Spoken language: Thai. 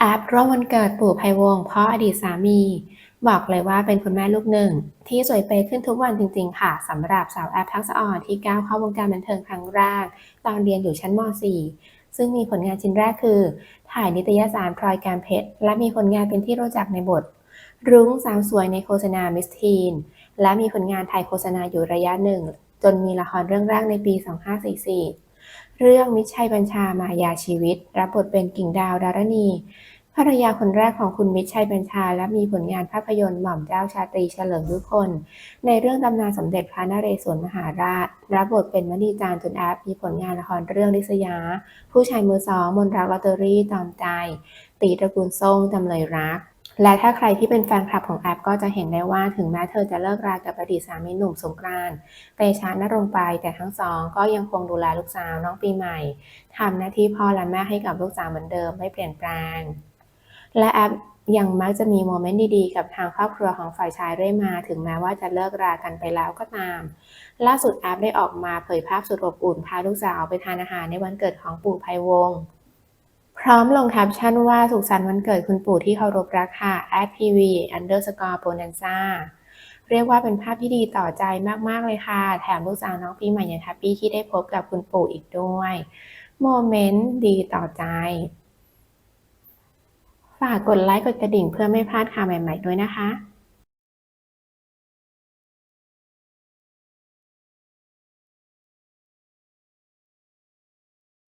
แอปร่วมวันเกิดปู่ไพวงเพราะอดีตสามี บอกเลยว่าเป็นคุณแม่ลูกหนึ่ง ที่สวยเปขึ้นทุกวันจริง ๆ ค่ะสำหรับสาวแอปทักษะอ่อนที่ก้าวเข้าวงการบันเทิงครั้งแรกตอนเรียนอยู่ชั้นม .4 ซึ่งมีผลงานชิ้นแรกคือ ถ่ายนิตยสารพลอยการเพชร และมีผลงานเป็นที่รู้จักในบท รุ้งสาวสวยในโฆษณามิสทีนและมีผลงานถ่ายโฆษณาอยู่ระยะหนึ่ง จนมีละครเรื่องแรกในปี 2544 เรื่องมิชัยบัญชามายาชีวิต รับบทเป็นกิ่งดาวดารณีภรรยาคนแรกของคุณมิชัยบัญชา และมีผลงานภาพยนตร์หม่อมเจ้าชาตรีเฉลิมยุคน ในเรื่องตำนานสมเด็จพระนเรศวรมหาราช รับบทเป็นมณีจารย์จุนแอปมีผลงานละครเรื่องลิษยา ผู้ชายมือสอง มนรักลอตเตอรี่ตอมใจ ตีตระกูลทรงจำเลยรัก และถ้าใครที่เป็นแฟนคลับของแอปก็จะเห็นได้ว่าถึงแม้เธอจะเลิกรากับอดีตสามีหนุ่มสงกรานต์เตชะนรงไปแต่ทั้งสอง ก็ยังคงดูแลลูกสาวน้องปีใหม่ทำหน้าที่พ่อและแม่ให้กับลูกสาวเหมือนเดิมไม่เปลี่ยนแปลง และแอปยังมักจะมีโมเมนต์ดีๆ กับทางครอบครัวของฝ่ายชายเรื่อยมา ถึงแม้ว่าจะเลิกรากันไปแล้วก็ตาม ล่าสุดแอปได้ออกมาเผยภาพสุดอบอุ่นพาลูกสาวไปทานอาหารในวันเกิดของปู่ไพวงศ์ ร้อมลงแคปชั่นว่าสุขสันต์วันเกิดคุณปู่ที่เคารพรักค่ะ @pv underscore bonanza เรียกว่าเป็นภาพที่ดีต่อใจมาก ๆ เลยค่ะ แถมลูกสาวน้องปีใหม่ยังแฮปปี้ที่ได้พบกับคุณปู่อีกด้วย โมเมนต์ดีต่อใจ ฝากกดไลค์กดกระดิ่งเพื่อไม่พลาดข่าวใหม่ ๆ ด้วยนะคะ